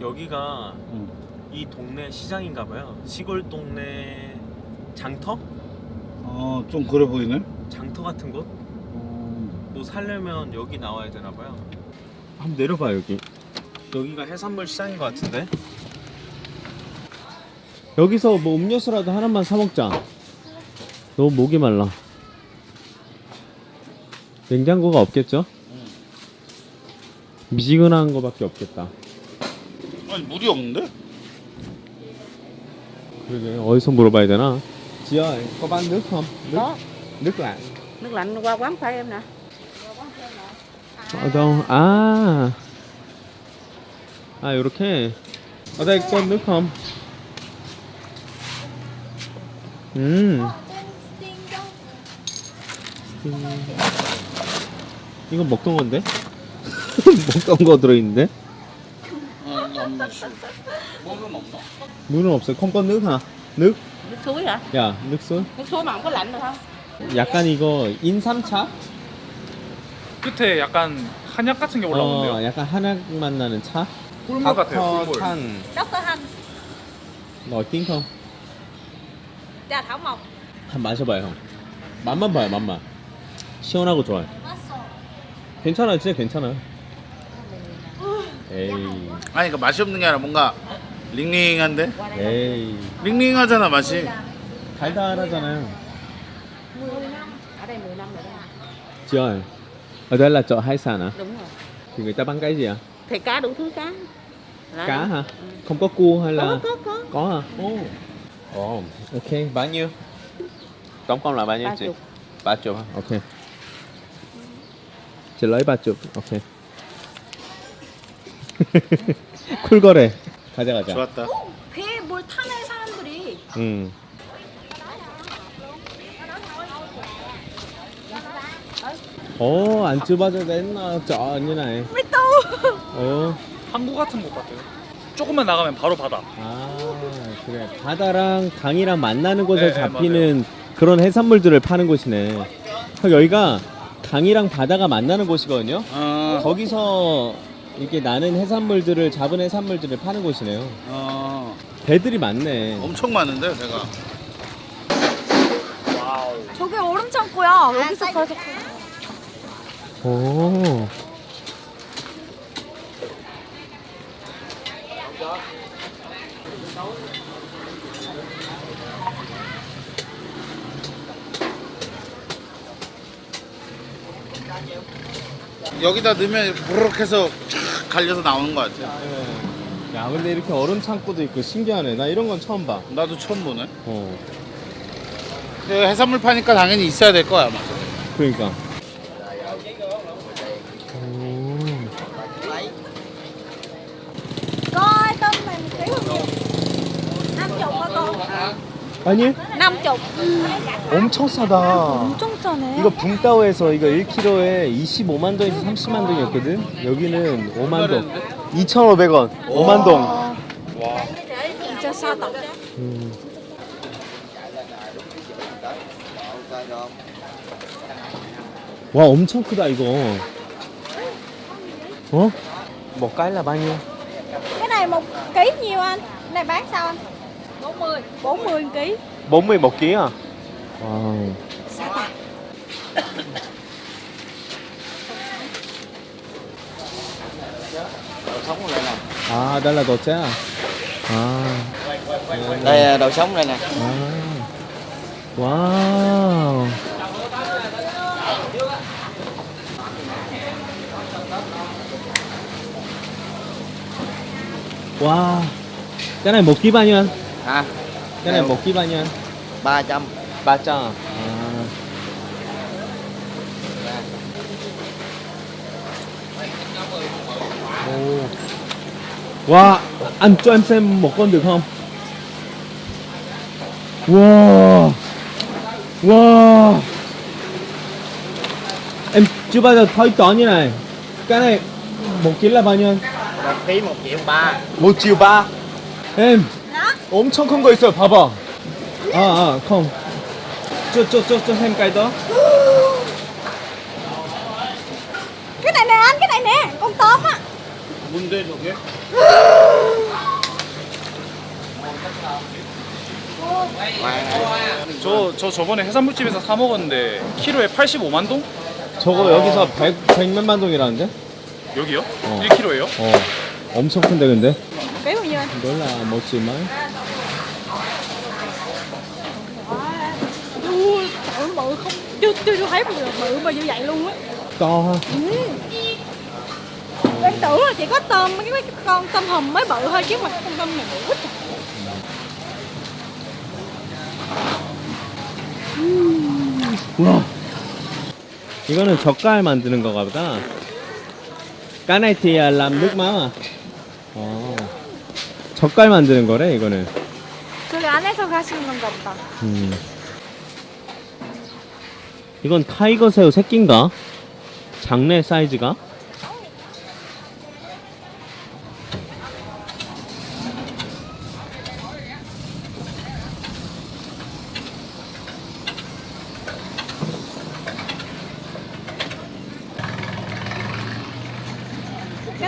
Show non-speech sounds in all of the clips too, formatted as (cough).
여기가 응. 이 동네 시장인가 봐요. 시골 동네 장터? 어, 좀 그래 보이네. 장터 같은 곳? 어, 뭐 살려면 여기 나와야 되나 봐요. 한번 내려봐 여기. 여기가 해산물 시장인 것 같은데. 여기서 뭐 음료수라도 하나만 사 먹자. 너무 목이 말라. 냉장고가 없겠죠? 미지근한 거밖에 없겠다. 아니 물이 없는데? 그러게 어디서 물어봐야 되나? Chị ơi, có bán nước không? Nước, Có, nước lạnh. nước lạnh qua quán khoai em nè. Ở đâu? À. À, 이렇게. ở đây có nước không? 음. 이거 먹던 건데? 먹던 거 들어있는데? 아. 물은 없나? 물은 없어요. 콩 có nước hả? nước? Nước suối hả? 야, suối. Nước suối mà không có lạnh được không? 약간 이거 인삼차? 끝에 약간 한약 같은 게 올라오는데요. 어, 약간 한약 맛 나는 차? 꿀물 같아요. 꿀물. Hành, nổi tiếng không? trà thảo mộc. 한 마셔봐요 형 맛만 봐요 맛만 시원하고 좋아요 괜찮아요 진짜 괜찮아요 에이 아니 그 맛이 없는 게 아니라 뭔가 링링한데? Qua đây đây. 에이 링링하잖아 맛이. 달달하잖아요 10 năm. Ở đây 10 năm rồi đó. chị ơi ở đây là chợ hải sản à Đúng rồi. thì người ta bán cái gì à Thì cá đủ thứ cá. Đó. cá hả không có cua hay là Có, có, có. có hả ồ ồ ok bao nhiêu tổng cộng là bao nhiêu Ba chị chục. ba chục hả ok chị lấy ba chục ok (laughs) 쿨거래 가자 가자 좋았다. 배에 뭘 타네 사람들이 응. 오, 안 좁아도 됐나? 저, như này. 또 어. 항구 같은 곳 같아요. 조금만 나가면 바로 바다. 아, 그래. 바다랑 강이랑 만나는 곳에 네, 잡히는 그런 해산물들을 파는 곳이네. 형, 여기가 강이랑 바다가 만나는 곳이거든요. 어, 거기서 이렇게 나는 해산물들을 잡은 해산물들을 파는 곳이네요. 어, 배들이 많네. 엄청 많은데 내가. 저게 얼음 창고야 여기서 가서 오. 여기다 넣으면 부르륵 해서 쫙 갈려서 나오는 것 같아. 야, 근데 이렇게 얼음 창고도 있고 신기하네. 나 이런 건 처음 봐. 나도 처음 보네. 어. 근데 해산물 파니까 당연히 있어야 될 거야 아마. 그러니까. 오. coi tôm này một ký bao nhiêu năm chục hả con 아니, năm chục 엄청 싸다. 엄청 이거 붕따오에서 이거 1kg에 25만 동에서 30만 동이었거든. 여기는 5만 동. 2,500원. 5만 동. 진짜 싸다 음. 와, 엄청 크다 이거. 어? một cái là bao nhiêu? cái này một ký nhiêu anh cái này bán sao anh 40 40 một ký 40 một ký à? Wow. 싸다 À, đây là đồ chế à? À. đây đậu sống đây nè À. Wow. Wow. Cái này một ký bao nhiêu anh? à Cái này một ký bao nhiêu anh? 300 300 à? Wow, anh cho em xem một con được không? Wow. Wow. Em chưa bao giờ thấy to như này. Cái này một ký là bao nhiêu anh? một ký một triệu ba một triệu ba. Em 엄청 큰 거 있어요. 봐봐. 아, 아, 컴. 저, 저, 저, 저, xem cái đó. cái này nè anh cái này nè con tôm á 뭔데 저게? 저, 저 저번에 해산물집에서 사 먹었는데 키로에 85만 동? 저거 여기서 100, 100몇만 동이라는데? 여기요? 어. 1kg예요? 어 엄청 큰데 근데? Béo bao nhiêu anh? 몰라 먹지 마 Ui, trời ơi, bự không chưa chưa chưa thấy bao giờ bự mà như vậy luôn á to ha em tưởng là chỉ có tôm mấy cái con tôm hùm mới bự thôi chứ mà con tôm này bự quá trời 우와 이거는 젓갈 만드는 거가 보다 까나이티야 람 nước mắm à 어 젓갈 만드는 거래 이거는 저기 안에서 가시는 건가 보다 음. 이건 타이거 새우 새끼인가? 장내 사이즈가?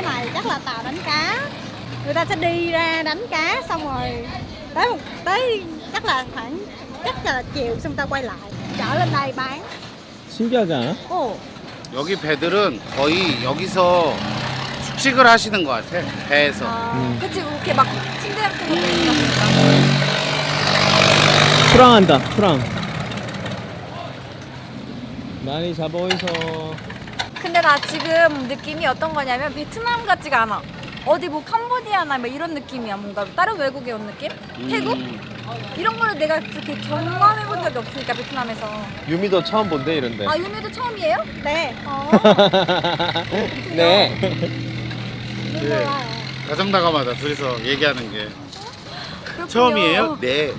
Cái này chắc là tàu đánh cá người ta sẽ đi ra đánh cá xong rồi tới một tới chắc là khoảng chắc là chiều xong ta quay lại chở lên đây bán 신기하지 않아? ồ 여기 배들은 거의 여기서 숙식을 하시는 것 같아. 배에서. 음. 그치 이렇게 막 침대 같은 것도 있으니까 프랑한다 프랑 많이 잡아오이소 근데 나 지금 느낌이 어떤 거냐면 베트남 같지가 않아. 어디 뭐 캄보디아나 뭐 이런 느낌이야. 뭔가 다른 외국에 온 느낌? 태국? 음. 이런 거를 내가 그렇게 경험해 본 적이 없으니까 베트남에서. 유미도 처음 본대 이런데 아 유미도 처음이에요? 네 어. (laughs) 네 예. 가정나가마다 둘이서 얘기하는 게 그렇군요. 처음이에요? 네.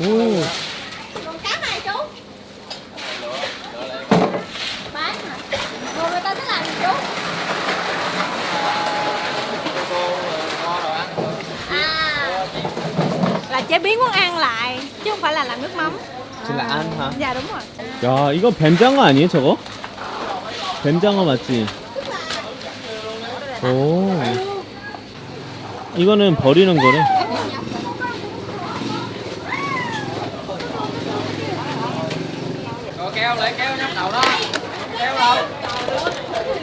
오 còn cá này chú bán hả rồi người ta sẽ làm gì chú à là chế biến món ăn lại chứ không phải là làm nước mắm 진짜 안 하. dạ đúng rồi 야 이거 뱀장어 아니에요 저거? 뱀장어 맞지? 오 이거는 버리는 거래 kéo ở đâu?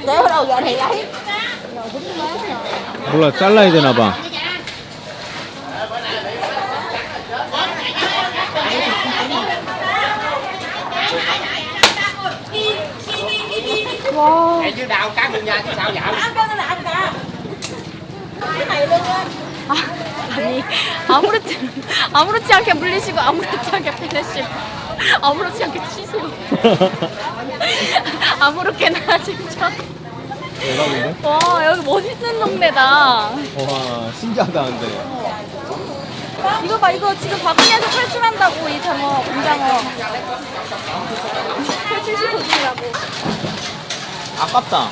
Giờ thì lấy. 몰라 잘라야 되나 봐 아니 아무렇지 아무렇지 않게 물리시고 아무렇지 않게 (laughs) 빼내시고 아무렇지 않게 치시고 아무렇게나 진짜 대박인데? 와 여기 멋있는 동네다 와 신기하다 근데 이거 봐 이거 지금 바구니에서 탈출한다고 이 장어 공장어 탈출시켜 주라고 아깝다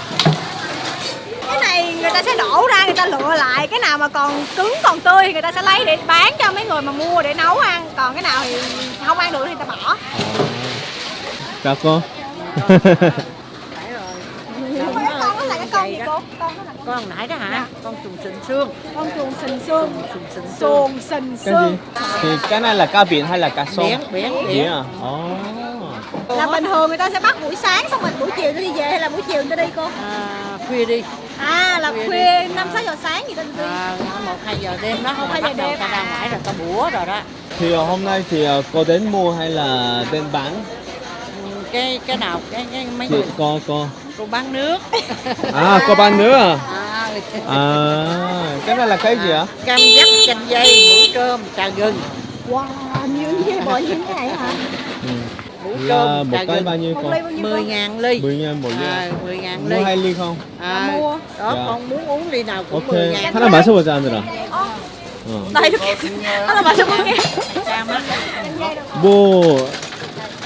cái này người ta sẽ đổ ra người ta lựa lại cái nào mà còn cứng còn tươi thì người ta sẽ lấy để bán cho mấy người mà mua để nấu ăn còn cái nào thì không ăn được thì ta bỏ. 깎어 Không phải cái con đó là cái con gì cô. Con đó là con con nãy đó hả? Con trùng sình xương. Con chuồn sình xương. Trùng sình xương. Sình cái gì? xương. Thì cái này là cá biển hay là cá sông? biển biển biển à? Ồ. là bình thường người ta sẽ bắt buổi sáng xong rồi buổi chiều nó đi về hay là buổi chiều người ta đi cô? À, khuya đi. À là Khuya khuya năm sáu giờ sáng người ta à, một hai giờ đêm đó là hai giờ đầu đêm, ta ra à. ngoài rồi ta bủa rồi đó thì ờ, hôm nay thì ờ, cô đến mua hay là đến bán? Ừ, cái cái nào cái, cái mấy Chị người có có cô bán nước à có bán nữa à? à, 아, cái này là cây gì ạ? cam dắt chanh dây mũ trơm trà gừng Wow, nhiều như thế bộ như thế này hả? Là trơm một cái bao nhiêu Một con? ly bao nhiêu 10 con? ngàn ly 10 ngàn một ly. à, 10 ngàn ly Mua hai ly không? à, mua. đó Dạ. con muốn uống ly nào cũng 10 오케이. ngàn 하나 마셔보자, 하늘아. 어. 나 이렇게 하나 마셔볼게. 뭐,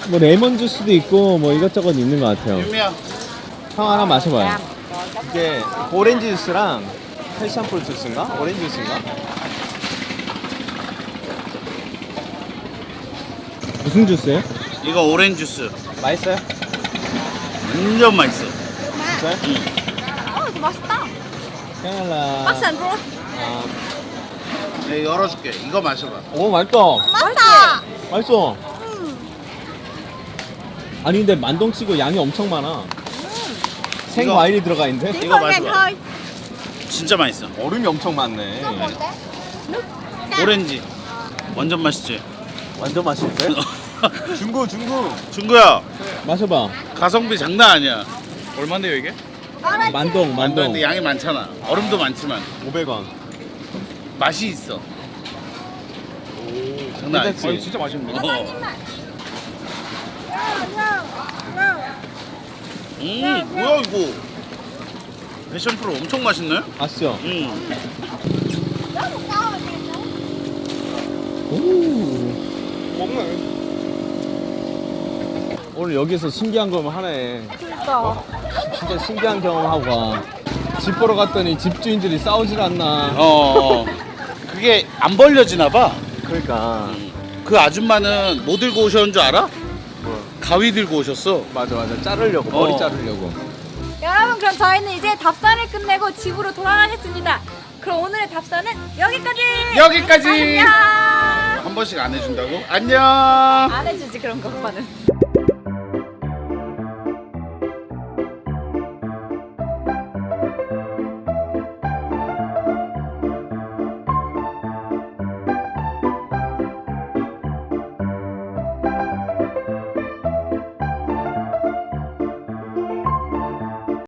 뭐 레몬 주스도 있고 뭐 이것저것 있는 것 같아요. 유미야 형 하나 마셔봐요. 이게 오렌지 주스랑 패션풀 주스인가? 오렌지 주스인가? 무슨 주스예요? 이거 오렌지 주스 맛있어요? 완전 맛있어 진짜요? 어, 이거 맛있다. 박스 안 들어? 아, 네 열어줄게 이거 마셔봐 오 맛있다. Master. 맛있어. 아니 근데 만동치고 양이 엄청 많아. 생 이거- 과일이 들어가 있는데 Chỉ I거 10 ngàn 마셔봐. thôi. 진짜 맛있어 얼음이 엄청 많네. 오렌지 완전 맛있지 완전 맛있는데? (laughs) 중구 중구. 중구야 마셔봐. 가성비 장난 아니야 얼마인데요 이게? 만동 만동. 만두인데 양이 많잖아 얼음도 많지만 500원. 맛이 있어 장난 아니지 괜찮지? 아, 진짜 맛있는데. 어. 음 뭐야 이거 패션 프로 엄청 맛있네 아시죠? 음 오. 오늘 여기서 신기한 거 하네. 그러니까. 진짜 신기한 경험하고 가. 집 보러 갔더니 집주인들이 싸우질 않나. 어, 어. 그게 안 벌려지나 봐. 그러니까. 그 아줌마는 뭐 들고 오셨는 줄 알아? 가위 들고 오셨어. 맞아 맞아. 자르려고 머리 어. 자르려고. 여러분 그럼 저희는 이제 답사를 끝내고 집으로 돌아가겠습니다. 그럼 오늘의 답사는 여기까지. 여기까지. 안녕. 한 번씩 안 해준다고? 안녕. 안 해주지 그런 거 오빠는.